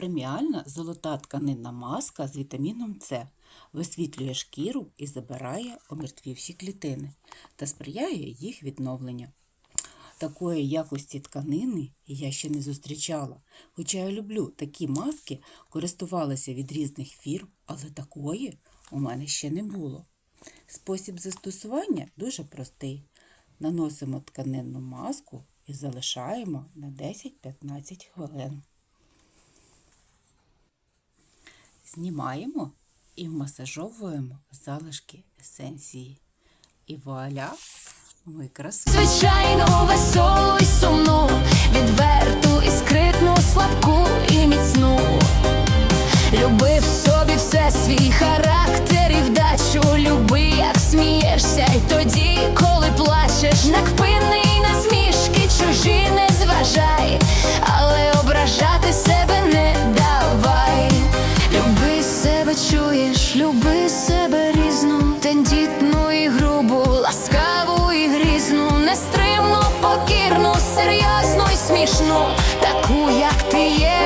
Преміальна золота тканинна маска з вітаміном С висвітлює шкіру і забирає омертвівші клітини та сприяє їх відновленню. Такої якості тканини я ще не зустрічала. Хоча я люблю такі маски, користувалася від різних фірм, але такої у мене ще не було. Спосіб застосування дуже простий. Наносимо тканинну маску і залишаємо на 10-15 хвилин. Знімаємо і вмасажовуємо залишки есенції. І вуаля, ми красиві. Звичайно, веселу і сумну, відверту і скритну, слабку і міцну. Люби в собі все свій характер і вдачу. Люби, як смієшся, й тоді, коли плачеш, накпинний себе різну, тендітну і грубу, ласкаву і грізну, нестримну, покірну, серйозну і смішну, таку, як ти є,